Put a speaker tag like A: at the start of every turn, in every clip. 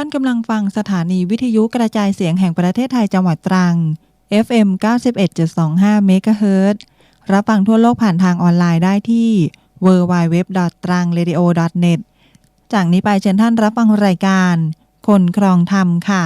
A: ท่านกำลังฟังสถานีวิทยุกระจายเสียงแห่งประเทศไทยจังหวัดตรัง FM 91.25เมกะเฮิรตรับฟังทั่วโลกผ่านทางออนไลน์ได้ที่ www.trangradio.net จากนี้ไปเชิญท่านรับฟังรายการ คนครองธรรมค่ะ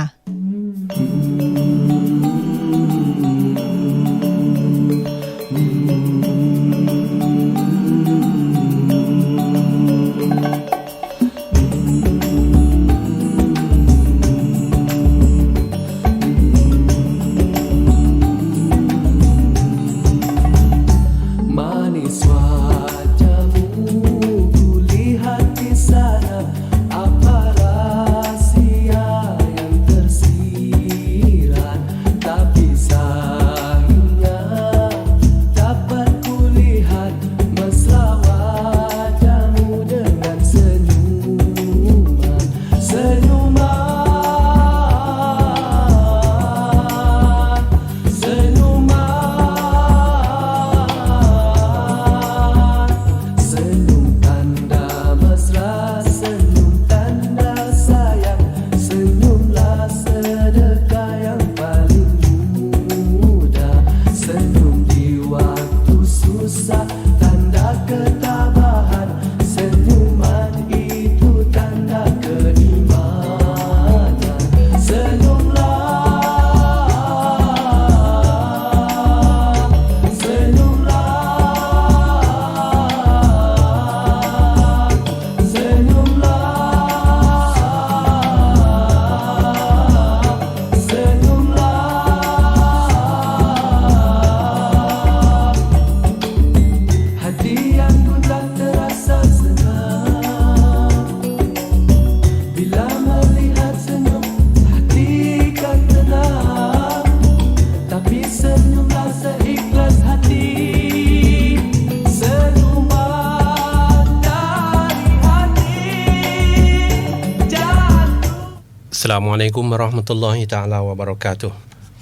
B: มอะลัยกุมราะห์มะตุลลอฮิตาลาวะบะเราะกาตุ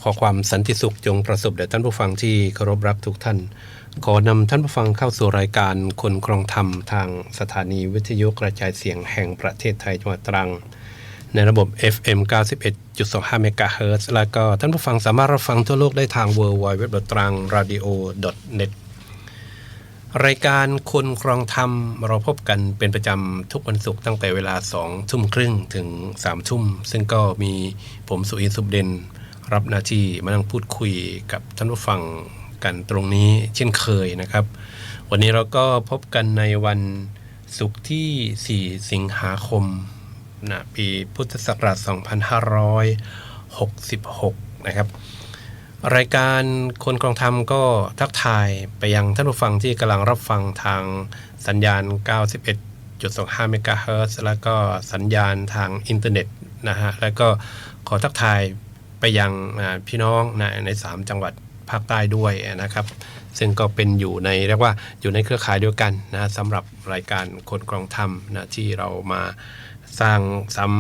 B: ขอความสันติสุขจงประสบแด่ท่านผู้ฟังที่เคารพรักทุกท่าน ขอนำท่านผู้ฟังเข้าสู่รายการคนครองธรรมทางสถานีวิทยุกระจายเสียงแห่งประเทศไทยจังหวัดตรัง ในระบบ FM 91.25เมกะเฮิรตซ์แล้วก็ท่านผู้ฟังสามารถรับฟังทั่วโลกได้ทาง w w w t r a n g r a d i o net รายการคนครองธรรมเราพบกันเป็นประจำทุกวันศุกร์ตั้งแต่เวลา2ทุ่มครึ่งถึง3ทุ่ม ซึ่งก็มีผมสุอินสุบเดนรับหน้าที่มานั่งพูดคุยกับท่านผู้ฟังกันตรงนี้เช่นเคยนะครับ วันนี้เราก็พบกันในวันศุกร์ที่ 4 สิงหาคมนะปีพุทธศักราช 2566 นะครับ รายการคนกรองธรรมก็ทักทายไปยังท่านผู้ฟังที่กำลังรับฟังทางสัญญาณ 91.25 เมกะเฮิรตซ์แล้วก็สัญญาณทางอินเทอร์เน็ตนะฮะ แล้วก็ขอทักทายไปยังพี่น้องนะใน 3 จังหวัดภาคใต้ด้วยนะครับ ซึ่งก็เป็นอยู่ในเรียกว่าอยู่ในเครือข่ายเดียวกันนะสำหรับรายการคนกรองธรรมนะที่เรามาสร้างสัม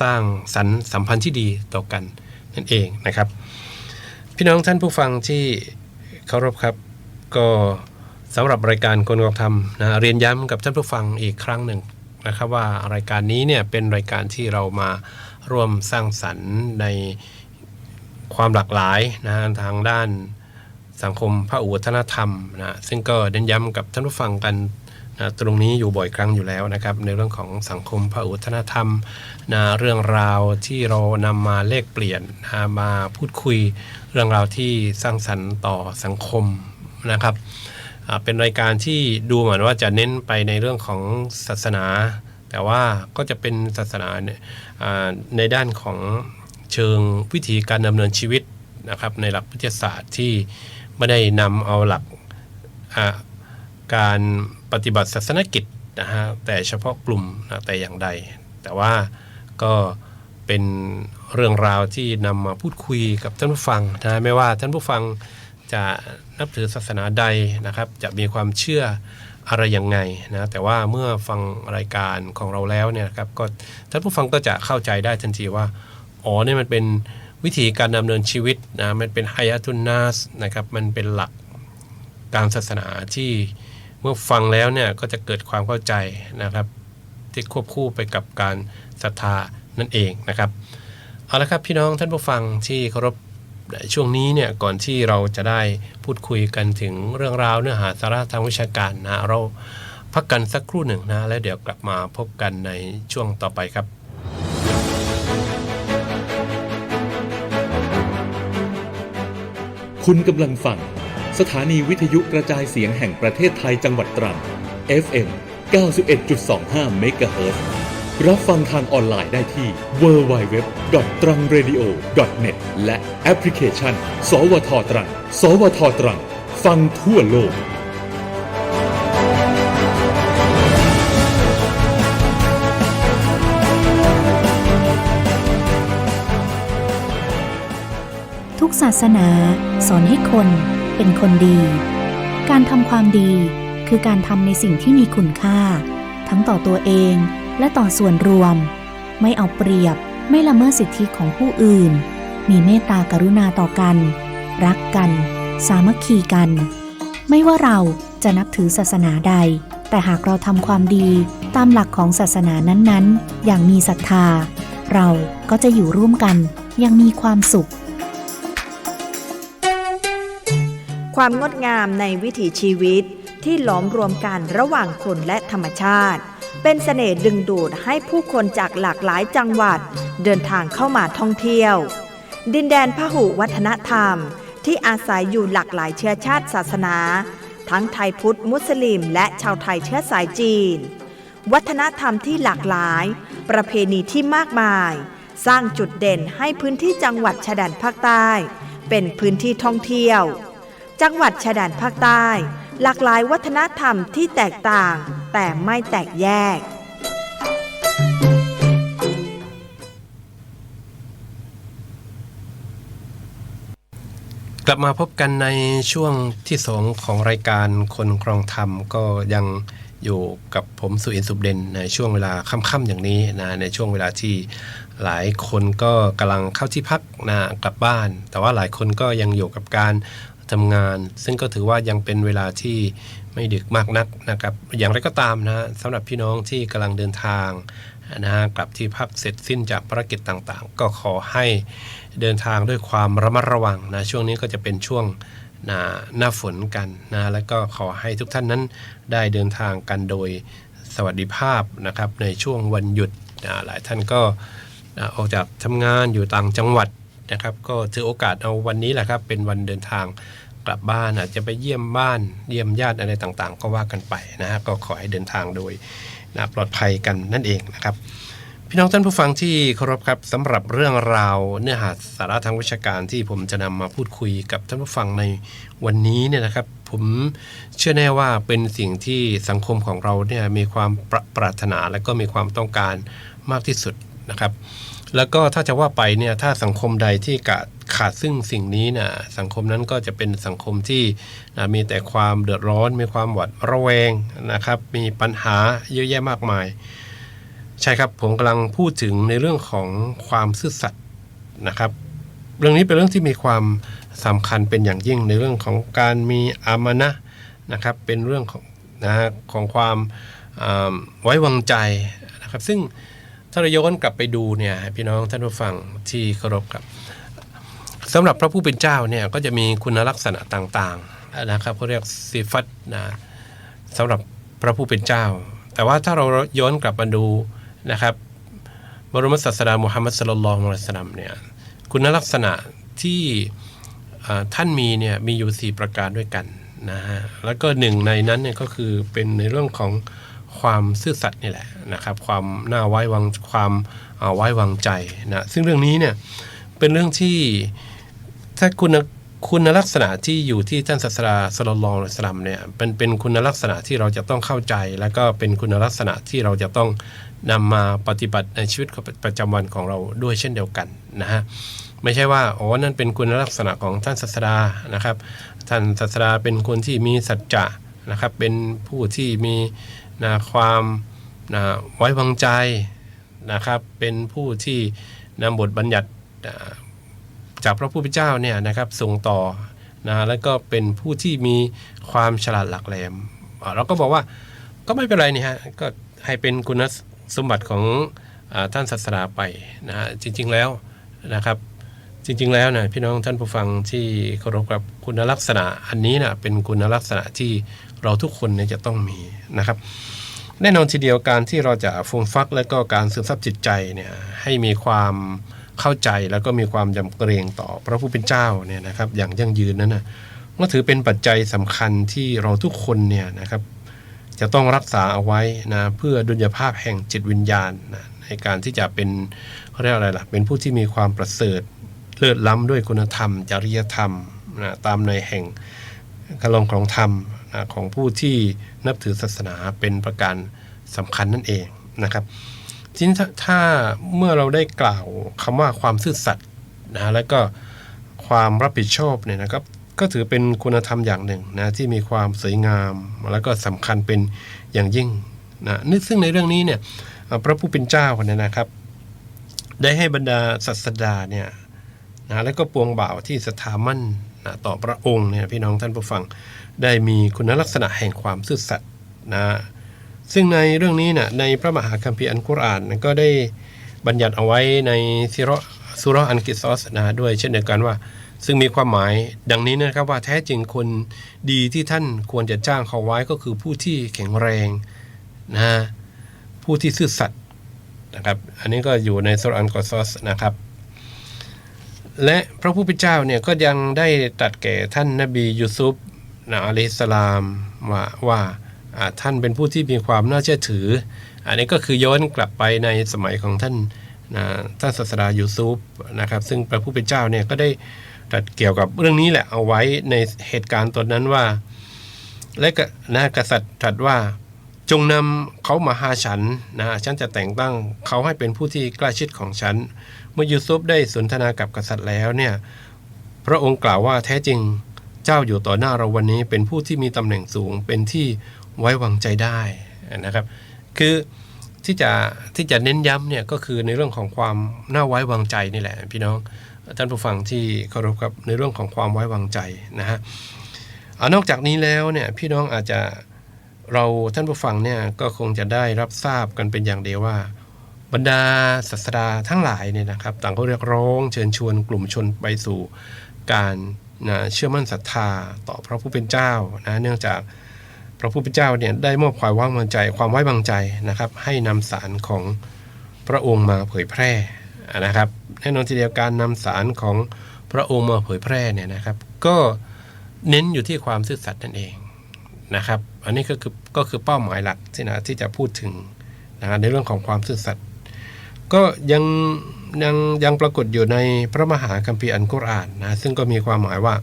B: สร้างสรรสัมพันธ์ที่ดีต่อกันนั่นเองนะครับ พี่น้องท่านผู้ฟังที่เคารพครับ ก็สำหรับรายการคนกองธรรมนะเรียนย้ำกับท่านผู้ฟังอีกครั้งหนึ่งนะครับว่ารายการนี้เนี่ยเป็นรายการที่เรามาร่วมสร้างสรรค์ในความหลากหลายนะทางด้านสังคมพระอุวัฒนธรรมนะซึ่งก็เน้นย้ำกับท่านผู้ฟังกันนะตรงนี้อยู่บ่อยครั้งอยู่แล้วนะครับ ในเรื่องของสังคมพระอุวัฒนธรรมนะเรื่องราวที่เรานำมาเลกเปลี่ยนนะมาพูดคุย เรื่องราวที่สร้างสรรค์ต่อสังคมนะครับเป็นรายการที่ดูเหมือนว่าจะเน้นไปในเรื่องของศาสนา แต่ว่าก็จะเป็นศาสนาในด้านของเชิงวิธีการดำเนินชีวิตนะครับในหลักวิทยาศาสตร์ที่ไม่ได้นำเอาหลักการปฏิบัติศาสนกิจนะฮะแต่เฉพาะกลุ่มนะแต่อย่างใด แต่ว่าก็ เป็นเรื่องราวที่นำมาพูดคุยกับท่านผู้ฟังนะไม่ว่าท่านผู้ฟังจะนับถือศาสนาใดนะครับ จะมีความเชื่ออะไรยังไงนะแต่ว่าเมื่อฟังรายการของเราแล้วเนี่ยครับก็ท่านผู้ฟังก็จะเข้าใจได้ทันทีว่าอ๋อเนี่ยมันเป็นวิธีการดำเนินชีวิตนะมันเป็นไฮยาตุนนาสนะครับมันเป็นหลักการศาสนาที่เมื่อฟังแล้วเนี่ยก็จะเกิดความเข้าใจนะครับ ที่ควบคู่ไปกับการศรัทธา นั่นเองนะครับเอาละครับพี่น้องท่านผู้ฟังที่เคารพช่วงนี้เนี่ยก่อนที่เราจะได้พูดคุยกันถึงเรื่องราวเนื้อหาสาระทางวิชาการนะเราพักกันสักครู่หนึ่งนะแล้วเดี๋ยวกลับมาพบกันในช่วงต่อไปครับ
C: คุณกำลังฟัง สถานีวิทยุกระจายเสียงแห่งประเทศไทยจังหวัดตรัง FM 91.25 MHz รับฟังทางออนไลน์ได้ที่ www.trangradio.net และแอปพลิเคชัน สวทตรัง สวทตรัง ฟังทั่วโลก
D: ทุกศาสนาสอนให้คนเป็นคนดี การทำความดีคือการทำในสิ่งที่มีคุณค่า ทั้งต่อตัวเอง และต่อส่วนรวม ไม่เอาเปรียบ ไม่ละเมิดสิทธิของผู้อื่น มีเมตตากรุณาต่อกัน รักกัน สามัคคีกัน ไม่ว่าเราจะนับถือศาสนาใด แต่หากเราทำความดีตามหลักของศาสนานั้นๆ อย่างมีศรัทธา เราก็จะอยู่ร่วมกันยังมีความสุข
E: ความงดงามในวิถีชีวิตที่หลอมรวมกันระหว่างคนและธรรมชาติ เป็นเสน่ห์ดึงดูดให้ผู้คนจากหลากหลายจังหวัด เดินทางเข้ามาท่องเที่ยว ดินแดนพหุวัฒนธรรม ที่อาศัยอยู่หลากหลายเชื้อชาติศาสนา ทั้งไทยพุทธมุสลิม และชาวไทยเชื้อสายจีน วัฒนธรรมที่หลากหลาย ประเพณีที่มากมาย สร้างจุดเด่นให้พื้นที่จังหวัดชายแดนภาคใต้ เป็นพื้นที่ท่องเที่ยว จังหวัดชายแดนภาคใต้ หลากหลายวัฒนธรรมที่แตกต่าง แต่ไม่แตกแยก
B: กลับมาพบกันในช่วงที่สองของรายการคนครองธรรมก็ยังอยู่กับผมสุอินสุบเด่นในช่วงเวลาค่ำๆอย่างนี้นะในช่วงเวลาที่หลายคนก็กำลังเข้าที่พักนะกลับบ้าน แต่ว่าหลายคนก็ยังอยู่กับการทำงาน ซึ่งก็ถือว่ายังเป็นเวลาที่ ไม่ดึกมากนักนะครับ อย่างไรก็ตามนะสำหรับพี่น้องที่กำลังเดินทางนะฮะกลับที่พักเสร็จสิ้นจากภารกิจต่างๆ ก็ขอให้เดินทางด้วยความระมัดระวังนะช่วงนี้ก็จะเป็นช่วงหน้าหน้าฝนกันนะแล้วก็ขอให้ทุกท่านนั้นได้เดินทางกันโดยสวัสดิภาพนะครับในช่วงวันหยุดนะหลายท่านก็นะออกจากทำงานอยู่ต่างจังหวัดนะครับ ก็ถือโอกาสเอาวันนี้แหละครับเป็นวันเดินทาง กลับบ้านอาจจะไปเยี่ยมบ้านเยี่ยมญาติอะไรต่างๆ ก็ว่ากันไปนะฮะก็ขอให้เดินทางโดยนะปลอดภัยกันนั่นเองนะครับ พี่น้องท่านผู้ฟังที่เคารพครับสำหรับเรื่องราวเนื้อหาสาระทางวิชาการที่ผมจะนำมาพูดคุยกับท่านผู้ฟังในวันนี้เนี่ยนะครับ ผมเชื่อแน่ว่าเป็นสิ่งที่สังคมของเราเนี่ยมีความปรปรารถนาและก็มีความต้องการมากที่สุดนะครับ แล้วก็ถ้าจะว่าไปเนี่ยถ้าสังคมใดที่ขาดขาดซึ่งสิ่งนี้นะสังคมนั้นก็จะเป็นสังคมที่นะมีแต่ความเดือดร้อน มีความหวาดระแวงนะครับ มีปัญหาเยอะแยะมากมาย ใช่ครับผมกำลังพูดถึงในเรื่องของความซื่อสัตย์นะครับ เรื่องนี้เป็นเรื่องที่มีความสำคัญเป็นอย่างยิ่งในเรื่องของการมีอามานะนะครับ เป็นเรื่องของนะของความไว้วางใจนะครับ ซึ่ง ถ้าเราย้อนกลับไปดูเนี่ยพี่น้องท่านผู้ฟังที่เคารพครับสำหรับพระผู้เป็นเจ้าเนี่ยก็จะมีคุณลักษณะต่างๆนะครับเขาเรียกสิฟัตนะสำหรับพระผู้เป็นเจ้า แต่ว่าถ้าเราย้อนกลับมาดูนะครับบรมศาสดามุฮัมมัดสลลัลลอฮุอะลัยฮิวะสัลลัมเนี่ยคุณลักษณะที่ท่านมีเนี่ยมีอยู่ 4 ประการด้วยกันนะฮะแล้วก็หนึ่งในนั้นเนี่ยก็คือเป็นในเรื่องของ ความซื่อสัตย์นี่แหละนะครับความน่าไว้วางความาไว้วางใจนะซึ่งเรื่องนี้เนี่ยเป็นเรื่องที่ถ้าคุณคุณลักษณะที่อยู่ที่ท่านศาสดาสลลัลอฮุอะลัยฮิวะสัลลัมเนี่ยเป็นเป็นคุณลักษณะที่เราจะต้องเข้าใจ แล้วก็เป็นคุณลักษณะที่เราจะต้องนำมาปฏิบัติในชีวิตประจำวันของเราด้วยเช่นเดียวกันนะฮะไม่ใช่ว่าอ๋อนั่นเป็นคุณลักษณะของท่านศาสดานะครับ ท่านศาสดาเป็นคนที่มีสัจจะนะครับเป็นผู้ที่มี นะความนะไว้วางใจนะครับเป็นผู้ที่นำบทบัญญัติจากพระผู้เป็นเจ้าเนี่ยนะครับส่งต่อนะแล้วก็เป็นผู้ที่มีความฉลาดหลักแหลมเราก็บอกว่าก็ไม่เป็นไรนี่ฮะก็ให้เป็นคุณสมบัติของอท่านศาสดาไปนะฮะจริง ๆแล้วนะครับจริง ๆ แล้วนะพี่น้องท่านผู้ฟังที่เคารพกับคุณลักษณะอันนี้นะเป็นคุณลักษณะที่ เราทุกคนเนี่ยจะต้องมีนะครับ แน่นอนทีเดียวการที่เราจะฟูมฟัก และก็การซึมซับจิตใจเนี่ยให้มีความเข้าใจแล้วก็มีความยำเกรงต่อพระผู้เป็นเจ้าเนี่ยนะครับ อย่างยั่งยืนนั้นนะก็ถือเป็นปัจจัยสำคัญที่เราทุกคนเนี่ยนะครับ จะต้องรักษาเอาไว้นะเพื่อดุลยภาพแห่งจิตวิญญาณนะในการที่จะเป็นเขาเรียกอะไรล่ะเป็นผู้ที่มีความประเสริฐเลิศล้ำด้วยคุณธรรม จริยธรรมนะตามในแห่งคลองของธรรม ของผู้ที่นับถือศาสนาเป็นประการสำคัญนั่นเองนะครับทีนี้ถ้าเมื่อเราได้กล่าวคำว่าความซื่อสัตย์นะแล้วก็ความรับผิดชอบเนี่ยนะครับก็ถือเป็นคุณธรรมอย่างหนึ่งนะที่มีความสวยงาม แล้วก็สำคัญเป็นอย่างยิ่งนะนึกซึ่งในเรื่องนี้เนี่ยพระผู้เป็นเจ้าเนี่ยนะครับ ได้ให้บรรดาศาสดาเนี่ยนะแล้วก็ปวงบ่าวที่สถามั่นนะต่อพระองค์เนี่ยพี่น้องท่านผู้ฟัง ได้มีคุณลักษณะแห่งความซื่อสัตย์นะซึ่งในเรื่องนี้นี่ยในพระมหาคัมภีร์อันกุรอานก็ได้บัญญัติเอาไว้ในซิรสุรอันกิซอสนะด้วยเช่นเดียวกันว่า ซึ่งมีความหมายดังนี้นะครับว่าแท้จริงคนดีที่ท่านควรจะจ้างเขาไว้ก็คือผู้ที่แข็งแรงนะผู้ที่ซื่อสัตย์นะครับ อันนี้ก็อยู่ในสุรอันกอซอสนะครับ และพระผู้เป็นเจ้าเนี่ยก็ยังได้ตัดแก่ท่านนบียูซุฟ นะอะลัยสลามว่าว่าท่านเป็นผู้ที่มีความน่าเชื่อถือ อันนี้ก็คือย้อนกลับไปในสมัยของท่านนะท่านศาสดายูซุฟนะครับ ซึ่งพระผู้เป็นเจ้าเนี่ยก็ได้ตรัสเกี่ยวกับเรื่องนี้แหละเอาไว้ในเหตุการณ์ตอนนั้นว่า และนะกษัตริย์ตรัสว่าจงนำเขามาหาฉันนะฉันจะแต่งตั้งเขาให้เป็นผู้ที่ใกล้ชิดของฉัน เมื่อยูซุฟได้สนทนากับกษัตริย์แล้วเนี่ยพระองค์กล่าวว่าแท้จริง เจ้าอยู่ต่อหน้าเราวันนี้เป็นผู้ที่มีตำแหน่งสูงเป็นที่ไว้วางใจได้นะครับ คือที่จะที่จะเน้นย้ำเนี่ยก็คือในเรื่องของความน่าไว้วางใจนี่แหละ พี่น้องท่านผู้ฟังที่เคารพครับในเรื่องของความไว้วางใจนะฮะนอกจากนี้แล้วเนี่ยพี่น้องอาจจะเราท่านผู้ฟังเนี่ยก็คงจะได้รับทราบกันเป็นอย่างเดียวว่า บรรดาศาสดาทั้งหลายเนี่ยนะครับ ต่างก็เรียกร้องเชิญชวนกลุ่มชนไปสู่การ นะเชื่อมั่นศรัทธาต่อพระผู้เป็นเจ้านะเนื่องจากพระผู้เป็นเจ้าเนี่ยได้มอบความไว้วางใจความไว้วางใจนะครับ ให้นำสารของพระองค์มาเผยแพร่นะครับแน่นอนทีเดียวการนำสารของพระองค์มาเผยแพร่เนี่ยนะครับ ก็เน้นอยู่ที่ความซื่อสัตย์นั่นเองนะครับ อันนี้ก็คือก็คือเป้าหมายหลักที่นะที่จะพูดถึงนะในเรื่องของความซื่อสัตย์ก็ยัง ยังยังปรากฏอยู่ในพระมหาคัมภีร์อันกุรอานนะซึ่งก็มีความหมายว่า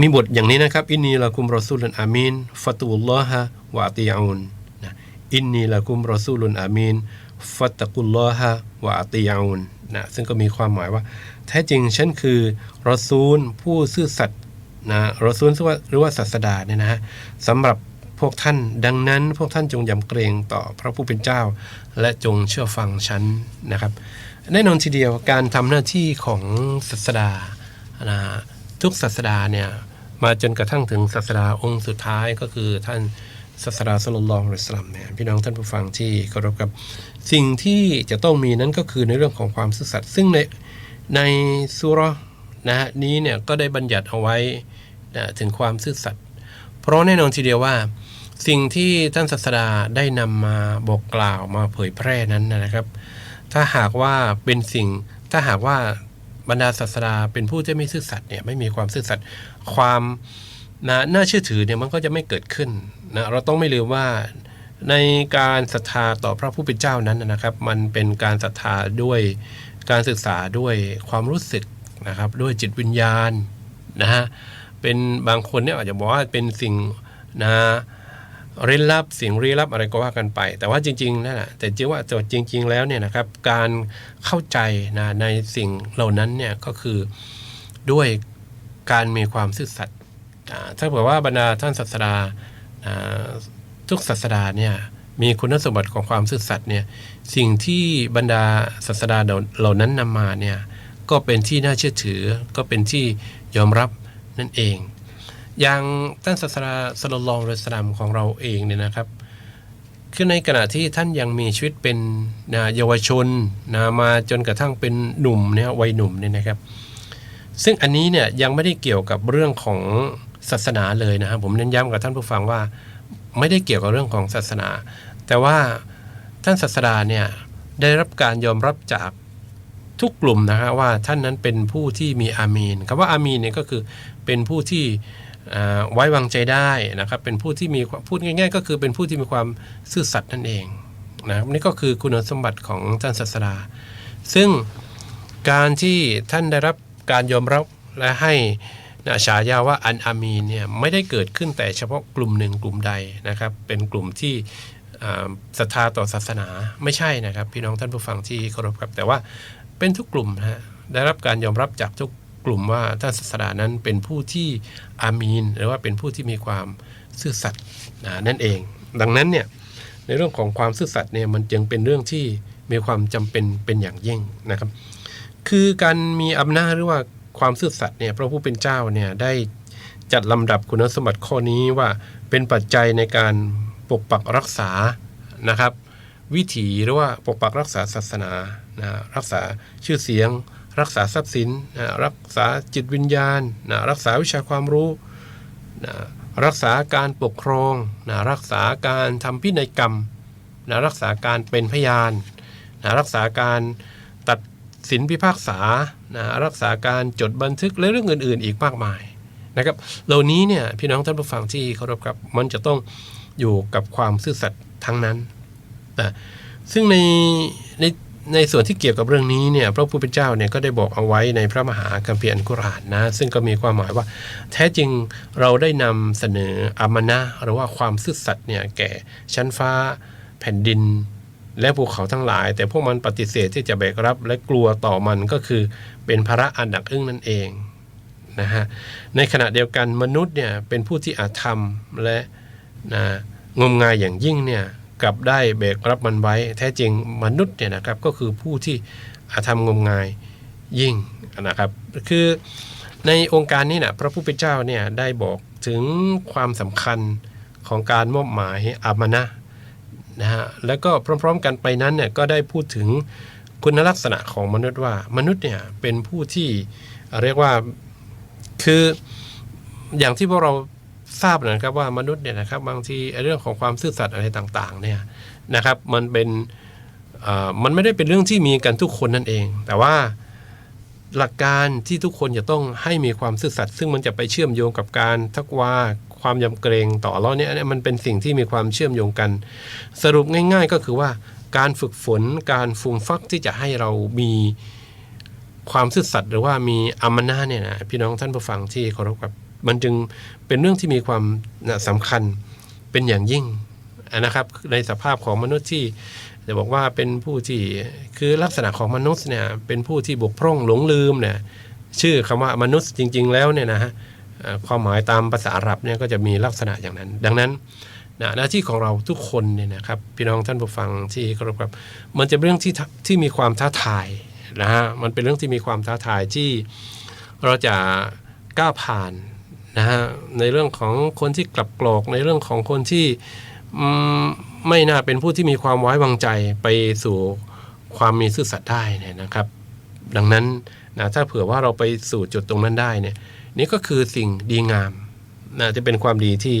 B: มีบทอย่างนี้นะครับ อินนีละกุมรอซูลุนอามีนฟตุลลอฮะวะอาติอูนนะอินนีละกุมรอซูลุนอามีนฟัตะกุลลอฮะวะอาติอูนนะซึ่งก็มีความหมายว่า แท้จริงฉันคือรอซูลผู้ซื่อสัตย์นะรอซูลหรือว่าศาสดาเนี่ยนะฮะสำหรับ พวกท่าน ดังนั้นพวกท่านจงยำเกรงต่อพระผู้เป็นเจ้า และจงเชื่อฟังฉันนะครับแน่นอนทีเดียวการทำหน้าที่ของศาสดานะทุกศาสดาเนี่ยมาจนกระทั่งถึงศาสดาองค์สุดท้ายก็คือท่านศาสดาสุลลัลลอฮุอสลัมเนี่ยพี่น้องท่านผู้ฟังที่เคารพกับสิ่งที่จะต้องมีนั้นก็คือในเรื่องของความซื่อสัตย์ซึ่งในในสุรานะฮะนี้เนี่ยก็ได้บัญญัติเอาไว้นะถึงความซื่อสัตย์เพราะแน่นอนทีเดียวว่า สิ่งที่ท่านศาสดาได้นำมาบอกกล่าวมาเผยแพร่นั้นนะครับ ถ้าหากว่าเป็นสิ่งถ้าหากว่าบรรดาศาสดาเป็นผู้ที่ไม่ซื่อสัตย์เนี่ยไม่มีความซื่อสัตย์ความนะน่าเชื่อถือเนี่ยมันก็จะไม่เกิดขึ้นนะเราต้องไม่ลืมว่าในการศรัทธาต่อพระผู้เป็นเจ้านั้นนะครับ มันเป็นการศรัทธาด้วยการศึกษาด้วยความรู้สึกนะครับ ด้วยจิตวิญญาณนะฮะเป็นบางคนเนี่ยอาจจะบอกว่าเป็นสิ่งนะ ร้นลับสียงลี้ลับอะไรก็ว่ากันไป แต่ว่าจริงๆนั่นแหละแต่จริงว่าจริง ๆ แล้วเนี่ยนะครับการเข้าใจนะในสิ่งเหล่านั้นเนี่ยก็คือด้วยการมีความซื่อสัตย์ถ้าเผื่อว่าบรรดาท่านศาสดาอ่าทุกศาสดาเนี่ยมีคุณสมบัติของความซื่อสัตย์เนี่ยสิ่งที่บรรดาศาสดาเหล่านั้นนำมาเนี่ยก็เป็นที่น่าเชื่อถือก็เป็นที่ยอมรับนั่นเอง อย่างท่านศาสดาสลลลอฮุอะลัสลลัมของเราเองเนี่ยนะครับคือในขณะที่ท่านยังมีชีวิตเป็นนะเยาวชนนะมาจนกระทั่งเป็นหนุ่มเนี่ยวัยหนุ่มเนี่ยนะครับ ซึ่งอันนี้เนี่ยยังไม่ได้เกี่ยวกับเรื่องของศาสนาเลยนะครับผมเน้นย้ำกับท่านผู้ฟังว่าไม่ได้เกี่ยวกับเรื่องของศาสนา แต่ว่าท่านศาสดาเนี่ยได้รับการยอมรับจากทุกกลุ่มนะฮะว่าท่านนั้นเป็นผู้ที่มีอามีนคำว่าอามีนเนี่ยก็คือเป็นผู้ที่ ไว้วางใจได้นะครับเป็นผู้ที่มีพูดง่ายๆ ก็คือเป็นผู้ที่มีความซื่อสัตย์นั่นเองนะครับนี่ก็คือคุณสมบัติของท่านศาสดา ซึ่งการที่ท่านได้รับการยอมรับและให้นะฉายาว่าอันอามีนเนี่ยไม่ได้เกิดขึ้นแต่เฉพาะกลุ่มหนึ่งกลุ่มใดนะครับ เป็นกลุ่มที่ศรัทธาต่อศาสนาไม่ใช่นะครับ พี่น้องท่านผู้ฟังที่เคารพครับแต่ว่าเป็นทุกกลุ่มนะฮะได้รับการยอมรับจากทุก กลุ่มว่าท่านศาสดานั้นเป็นผู้ที่อามีน หรือว่าเป็นผู้ที่มีความซื่อสัตย์นั่นเอง ดังนั้นเนี่ยในเรื่องของความซื่อสัตย์เนี่ยมันจึงเป็นเรื่องที่มีความจำเป็นเป็นอย่างยิ่งนะครับ คือการมีอำนาจหรือว่าความซื่อสัตย์เนี่ยพระผู้เป็นเจ้าเนี่ยได้จัดลำดับคุณสมบัติข้อนี้ว่าเป็นปัจจัยในการปกปักรักษานะครับ วิถีหรือว่าปกปักรักษาศาสนานะรักษาชื่อเสียง รักษาทรัพย์สินนะรักษาจิตวิญญาณนะรักษาวิชาความรู้นะรักษาการปกครองนะรักษาการทำพินัยกรรมนะรักษาการเป็นพยานนะรักษาการตัดสินพิพากษานะรักษาการจดบันทึกและเรื่องอื่น ๆ อีกมากมายนะครับ เหล่านี้เนี่ยพี่น้องท่านผู้ฟังที่เคารพครับมันจะต้องอยู่กับความซื่อสัตย์ทั้งนั้นนะซึ่งในใน ในส่วนที่เกี่ยวกับเรื่องนี้เนี่ยพระผู้เป็นเจ้าเนี่ยก็ได้บอกเอาไว้ในพระมหาคัมภีร์อันกุรอานนะซึ่งก็มีความหมายว่า แท้จริงเราได้นำเสนออามานะหรือว่าความซื่อสัตย์เนี่ยแก่ชั้นฟ้าแผ่นดิน และภูเขาทั้งหลาย แต่พวกมันปฏิเสธที่จะแบกรับ และกลัวต่อมันก็คือเป็นภาระอันหนักอึ้งนั่นเองนะฮะในขณะเดียวกันมนุษย์เนี่ยเป็นผู้ที่อาธรรมและนะงมงายอย่างยิ่งเนี่ย กลับได้แบกรับมันไว้ แท้จริงมนุษย์เนี่ยนะครับก็คือผู้ที่อาธรรมงมงายยิ่งนะครับคือในองค์การนี้นะพระผู้เป็นเจ้าเนี่ยได้บอกถึงความสำคัญของการมอบหมายอามานะนะฮะแล้วก็พร้อมๆกันไปนั้นเนี่ยก็ได้พูดถึงคุณลักษณะของมนุษย์ว่ามนุษย์เนี่ยเป็นผู้ที่เรียกว่าคืออย่างที่พวกเรา ทราบนะครับว่ามนุษย์เนี่ยนะครับบางทีเรื่องของความซื่อสัตย์อะไรต่างๆเนี่ยนะครับมันเป็นมันไม่ได้เป็นเรื่องที่มีกันทุกคนนั่นเอง แต่ว่าหลักการที่ทุกคนจะต้องให้มีความซื่อสัตย์ซึ่งมันจะไปเชื่อมโยงกับการทักว่าความยำเกรงต่อเราเนี่ยอันเนี่ยมันเป็นสิ่งที่มีความเชื่อมโยงกัน สรุปง่าย ๆ ก็คือว่าการฝึกฝนการฟูมฟักที่จะให้เรามีความซื่อสัตย์หรือว่ามีอามานะเนี่ยนะพี่น้องท่านผู้ฟังที่เคารพกับ มันจึงเป็นเรื่องที่มีความนะสำคัญเป็นอย่างยิ่งนะครับ ในสภาพของมนุษย์ที่จะบอกว่าเป็นผู้ที่คือลักษณะของมนุษย์เนี่ยเป็นผู้ที่บกพร่องหลงลืมเนี่ยชื่อคำว่ามนุษย์จริง ๆ แล้วเนี่ยนะฮะความหมายตามภาษาอาหรับเนี่ยก็จะมีลักษณะอย่างนั้น ดังนั้นนะหน้าที่ของเราทุกคนเนี่ยนะครับพี่น้องท่านผู้ฟังที่เคารพครับมันจะเป็นเรื่องที่ที่มีความท้าทายนะฮะมันเป็นเรื่องที่มีความท้าทายที่เราจะก้าวผ่าน นะฮะในเรื่องของคนที่กลับกรอกในเรื่องของคนที่ไม่น่าเป็นผู้ที่มีความไว้วางใจไปสู่ความมีซื่อสัตย์ได้เนี่ยนะครับ ดังนั้นนะถ้าเผื่อว่าเราไปสู่จุดตรงนั้นได้เนี่ยนี่ก็คือสิ่งดีงามนะจะเป็นความดีที่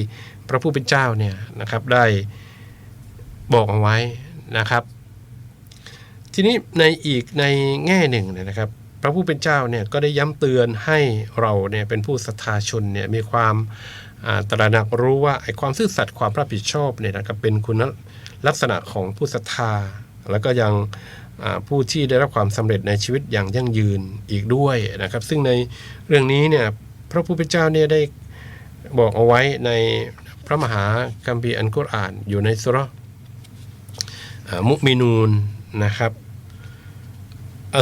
B: พระผู้เป็นเจ้าเนี่ยนะครับได้บอกเอาไว้นะครับ ทีนี้ในอีกในแง่หนึ่งเนี่ยนะครับ พระผู้เป็นเจ้าเนี่ยก็ได้ย้ำเตือนให้เราเนี่ยเป็นผู้ศรัทธาชนเนี่ยมีความตระหนักรู้ว่าไอ้ความซื่อสัตย์ความรับผิดชอบเนี่ยนะครับเป็นคุณลักษณะของผู้ศรัทธา แล้วก็ยังผู้ที่ได้รับความสำเร็จในชีวิตอย่างยั่งยืนอีกด้วยนะครับ ซึ่งในเรื่องนี้เนี่ยพระผู้เป็นเจ้าเนี่ยได้บอกเอาไว้ในพระมหาคัมภีร์อันกุรอานอยู่ในสุรมุมินูนนะครับ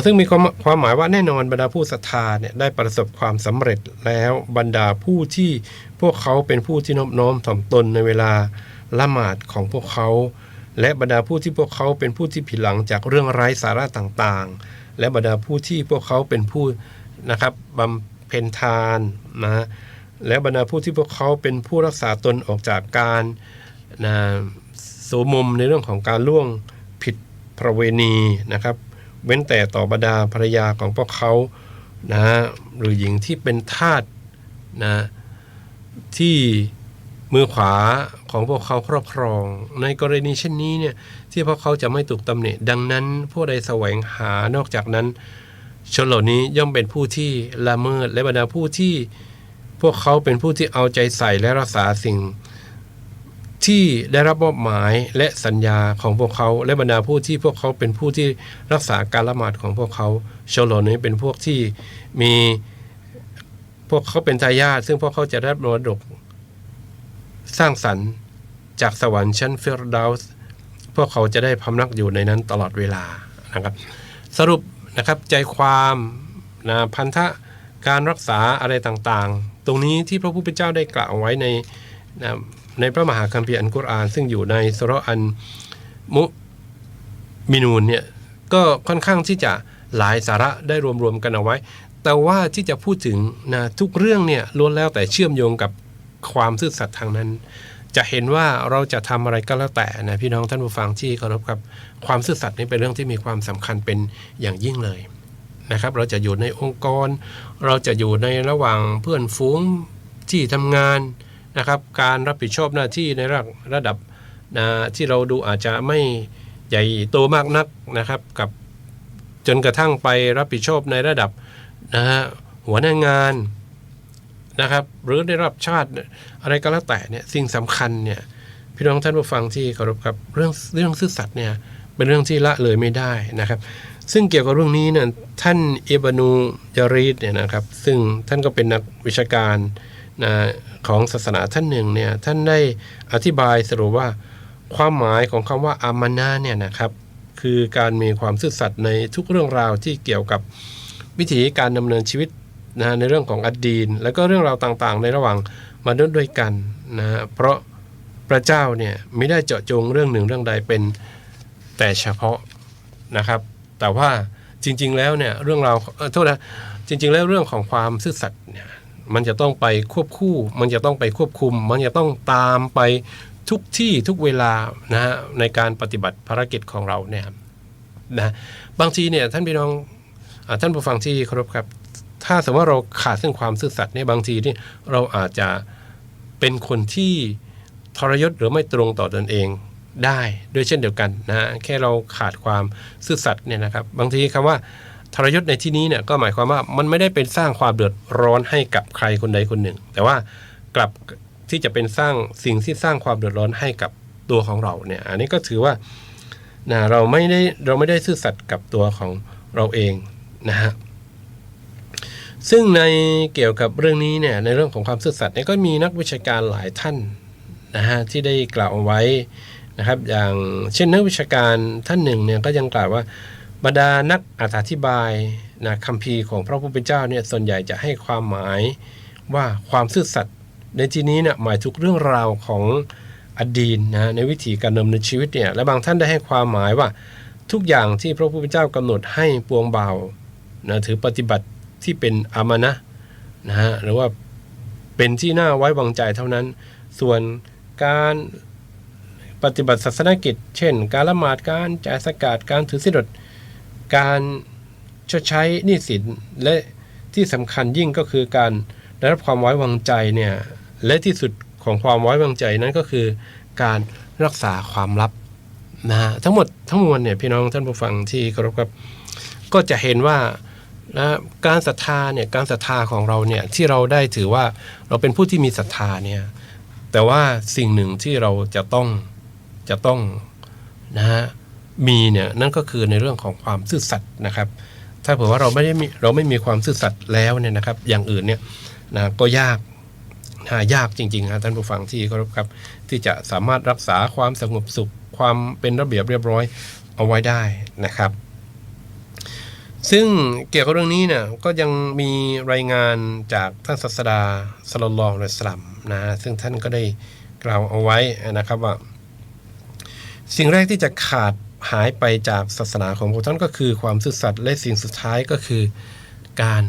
B: ซึ่งมีความความหมายว่าแน่นอนบรรดาผู้ศรัทธาเนี่ยได้ประสบความสำเร็จแล้วบรรดาผู้ที่พวกเขาเป็นผู้ที่นอบน้อมถ่อมตนในเวลาละหมาดของพวกเขา และบรรดาผู้ที่พวกเขาเป็นผู้ที่ผิดหลังจากเรื่องไร้สาระต่างๆ และบรรดาผู้ที่พวกเขาเป็นผู้นะครับบำเพ็ญทานนะและบรรดาผู้ที่พวกเขาเป็นผู้รักษาตนออกจากการนะโสมมในเรื่องของการล่วงผิดประเวณีนะครับ เว้นแต่ต่อบรรดาภรรยาของพวกเขานะหรือหญิงที่เป็นทาสนะที่มือขวาของพวกเขาครอบครอง ในกรณีเช่นนี้เนี่ยที่พวกเขาจะไม่ถูกตำหนิดังนั้นผู้ใดแสวงหานอกจากนั้น ชนเหล่านี้ย่อมเป็นผู้ที่ละเมิดและบรรดาผู้ที่พวกเขาเป็นผู้ที่เอาใจใส่และรักษาสิ่ง ที่ได้รับมอบหมายและสัญญาของพวกเขา และบรรดาผู้ที่พวกเขาเป็นผู้ที่รักษาการละหมาดของพวกเขาชนเหล่านี้เป็นพวกที่มีพวกเขาเป็นทายาทซึ่งพวกเขาจะได้รับมรดกสร้างสรรค์จากสวรรค์ชั้นฟิรดาส์พวกเขาจะได้พำนักอยู่ในนั้นตลอดเวลานะครับ สรุปนะครับใจความนะพันธะการรักษาอะไรต่างๆ ตรงนี้ที่พระผู้เป็นเจ้าได้กล่าวไว้ในนะ ในพระมหาคัมภีร์อันกุรอาน ซึ่งอยู่ในสุรอันมุมินูนเนี่ยก็ค่อนข้างที่จะหลายสาระได้รวมๆกันเอาไว้ แต่ว่าที่จะพูดถึงนะทุกเรื่องเนี่ยล้วนแล้วแต่เชื่อมโยงกับความซื่อสัตย์ทางนั้น จะเห็นว่าเราจะทำอะไรก็แล้วแต่นะพี่น้องท่านผู้ฟังที่เคารพครับความซื่อสัตย์นี่เป็นเรื่องที่มีความสำคัญเป็นอย่างยิ่งเลยนะครับ เราจะอยู่ในองค์กร เราจะอยู่ในระหว่างเพื่อนฝูงที่ทำงาน นะครับการรับผิดชอบหน้าที่ในระระดับนะที่เราดูอาจจะไม่ใหญ่โตมากนักนะครับกับจนกระทั่งไปรับผิดชอบในระดับนะฮะหัวหน้างานนะครับหรือได้รับชาติอะไรก็แล้วแต่เนี่ยสิ่งสำคัญเนี่ยพี่น้องท่านผู้ฟังที่เคารพครับเรื่องเรื่องซื่อสัตย์เนี่ยเป็นเรื่องที่ละเลยไม่ได้นะครับ ซึ่งเกี่ยวกับเรื่องนี้เนี่ยท่านเอบานูยารีดเนี่ยนะครับ ซึ่งท่านก็เป็นนักวิชาการ นะของศาสนาท่านหนึ่งเนี่ยท่านได้อธิบายสรุปว่าความหมายของคำว่าอามานาเนี่ยนะครับ คือการมีความซื่อสัตย์ในทุกเรื่องราวที่เกี่ยวกับวิถีการดำเนินชีวิตนะในเรื่องของอดีตแล้วก็เรื่องราวต่างๆ ในระหว่างมนุษย์ด้วยกันนะเพราะพระเจ้าเนี่ยไม่ได้เจาะจงเรื่องหนึ่งเรื่องใดเป็นแต่เฉพาะนะครับ แต่ว่าจริง ๆ แล้วเนี่ยเรื่องราวโทษนะจริง ๆ แล้วเรื่องของความซื่อสัตย์เนี่ย มันจะต้องไปควบคู่ มันจะต้องไปควบคุม มันจะต้องตามไปทุกที่ทุกเวลานะฮะในการปฏิบัติภารกิจของเราเนี่ยนะบางทีเนี่ยท่านพี่น้องอท่านผู้ฟังที่เคารพครับ ถ้าสมมติว่าเราขาดซึ่งความซื่อสัตย์เนี่ยบางทีนี่เราอาจจะเป็นคนที่ทรยศหรือไม่ตรงต่อตนเองได้ด้วยเช่นเดียวกันนะฮะแค่เราขาดความซื่อสัตย์เนี่ยนะครับ บางทีคำว่า ทรยศในที่นี้เนี่ยก็หมายความว่ามันไม่ได้เป็นสร้างความเดือดร้อนให้กับใครคนใดคนหนึ่ง แต่ว่ากลับที่จะเป็นสร้างสิ่งที่สร้างความเดือดร้อนให้กับตัวของเราเนี่ย อันนี้ก็ถือว่านะเราไม่ได้เราไม่ได้ซื่อสัตย์กับตัวของเราเองนะฮะซึ่งในเกี่ยวกับเรื่องนี้เนี่ยในเรื่องของความซื่อสัตย์เนี่ยก็มีนักวิชาการหลายท่านนะฮะที่ได้กล่าวเอาไว้นะครับ อย่างเช่นนักวิชาการท่านหนึ่งเนี่ยก็ยังกล่าวว่า บรรดานักอธิบายนะคัมภีของพระผู้เป็นเจ้าเนี่ยส่วนใหญ่จะให้ความหมายว่าความซื่อสัตย์ในที่นี้เนี่ยหมายถึงเรื่องราวของอดีตนะในวิถีการดำเนินชีวิตเนี่ยและบางท่านได้ให้ความหมายว่าทุกอย่างที่พระผู้เป็นเจ้ากำหนดให้ปวงเบานะถือปฏิบัติที่เป็นอามานะนะฮะหรือว่าเป็นที่น่าไว้วางใจเท่านั้น ส่วนการปฏิบัติศาสนกิจ เช่น การละหมาดการจ่ายสกาดการถือศีลอด การชดใช้หนี้สินและที่สำคัญยิ่งก็คือการได้รับความไว้วางใจเนี่ยและที่สุดของความไว้วางใจนั้นก็คือ การรักษาความลับนะฮะทั้งหมดทั้งมวลเนี่ยพี่น้องท่านผู้ฟังที่เคารพครับก็จะเห็นว่านะการศรัทธาเนี่ยการศรัทธาของเราเนี่ยที่เราได้ถือว่าเราเป็นผู้ที่มีศรัทธาเนี่ยแต่ว่าสิ่งหนึ่งที่เราจะต้องจะต้องนะฮะ มีเนี่ยนั่นก็คือในเรื่องของความซื่อสัตย์นะครับ ถ้าเผื่อว่าเราไม่ได้มีเราไม่มีความซื่อสัตย์แล้วเนี่ยนะครับ อย่างอื่นเนี่ยนะก็ยากหายากจริงๆนะท่านผู้ฟังที่เคารพครับ ที่จะสามารถรักษาความสงบสุข ความเป็นระเบียบเรียบร้อยเอาไว้ได้นะครับ ซึ่งเกี่ยวกับเรื่องนี้เนี่ยก็ยังมีรายงานจากท่านศาสดาสลลลอฮุอะลัยสลัมนะซึ่งท่านก็ได้กล่าวเอาไว้นะครับว่า สิ่งแรกที่จะขาด หายไปจากศาสนาของพระท่านก็คือความซื่อสัตย์และสิ่งสุดท้ายก็คือการ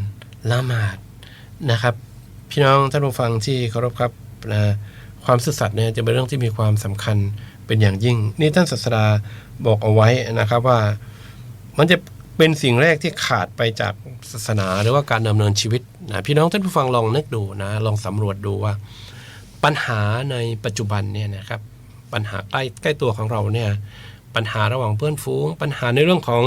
B: ละหมาดนะครับ พี่น้องท่านผู้ฟังที่เคารพครับนะความซื่อสัตย์เนี่ยจะเป็นเรื่องที่มีความสำคัญเป็นอย่างยิ่ง นี่ท่านศาสดาบอกเอาไว้นะครับว่ามันจะเป็นสิ่งแรกที่ขาดไปจากศาสนาหรือว่าการดำเนินชีวิตนะพี่น้องท่านผู้ฟังลองนึกดูนะลองสำรวจดูว่า ปัญหาในปัจจุบันเนี่ยนะครับปัญหาใกล้ใกล้ตัวของเราเนี่ย ปัญหาระหว่างเพื่อนฝูง ปัญหาในเรื่องของ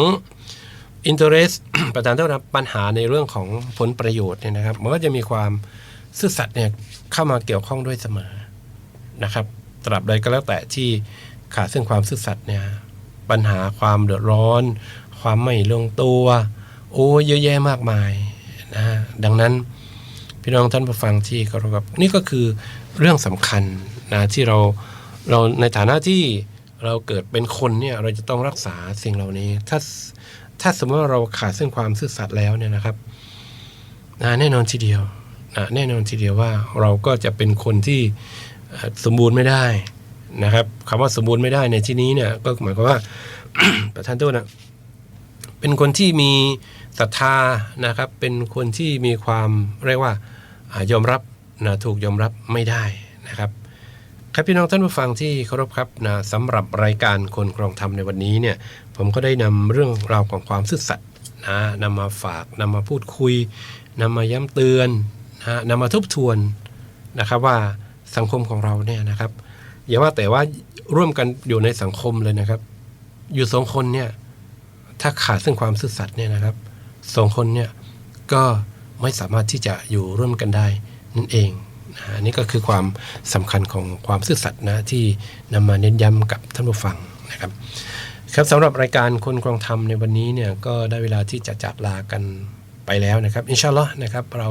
B: interest ประธานโทษนะปัญหาในเรื่องของผลประโยชน์เนี่ยนะครับมันก็จะมีความซื่อสัตย์เนี่ยเข้ามาเกี่ยวข้องด้วยเสมอนะครับ ตราบใดก็แล้วแต่ที่ขาดซึ่งความซื่อสัตย์เนี่ยปัญหาความเดือดร้อน ความไม่ลงตัว โอ้เยอะแยะมากมายนะดังนั้นพี่น้องท่านผู้ฟังที่เคารพครับนี่ก็คือเรื่องสำคัญนะที่เราเราในฐานะที่ เราเกิดเป็นคนเนี่ยเราจะต้องรักษาสิ่งเหล่านี้ ถ้าถ้าสมมติว่าเราขาดซึ่งความซื่อสัตย์แล้วเนี่ยนะครับนะแน่นอนทีเดียวนะแน่นอนทีเดียวว่าเราก็จะเป็นคนที่สมบูรณ์ไม่ได้นะครับคำว่าสมบูรณ์ไม่ได้ในที่นี้เนี่ยก็หมายความว่าประธานโทษนะเป็นคนที่มีศรัทธานะครับ เป็นคนที่มีความเรียกว่ายอมรับนะถูกยอมรับไม่ได้นะครับ ครับพี่น้องท่านผู้ฟังที่เคารพครับนะสำหรับรายการคนครองธรรมในวันนี้เนี่ยผมก็ได้นำเรื่องราวของความซื่อสัตย์นะนำมาฝากนำมาพูดคุยนำมาย้ำเตือนนะนำมาทบทวนนะครับว่าสังคมของเราเนี่ยนะครับอย่าว่าแต่ว่าร่วมกันอยู่ในสังคมเลยนะครับ อยู่สองคนเนี่ยถ้าขาดซึ่งความซื่อสัตย์เนี่ยนะครับสองคนเนี่ยก็ไม่สามารถที่จะอยู่ร่วมกันได้นั่นเอง อันนี้ก็คือความสำคัญของความซื่อสัตย์นะที่นำมาเน้นย้ำกับท่านผู้ฟังนะครับครับสำหรับรายการคนครองธรรมในวันนี้เนี่ยก็ได้เวลาที่จะจากลากันไปแล้วนะครับอินชาอัลลอฮ์นะครับเรา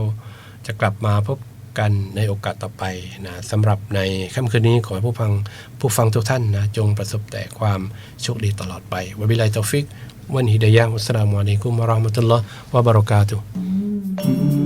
B: จะกลับมาพบกันในโอกาสต่อไปนะสำหรับในค่ำคืนนี้ขอให้ผู้ฟังผู้ฟังทุกท่านนะจงประสบแต่ความโชคดีตลอดไปวะบิลลาฮิตอฟิกวันฮิดายะฮ์วัสสลามุอะลัยกุมวะเราะห์มะตุลลอฮ์วะบะเราะกาตุฮ์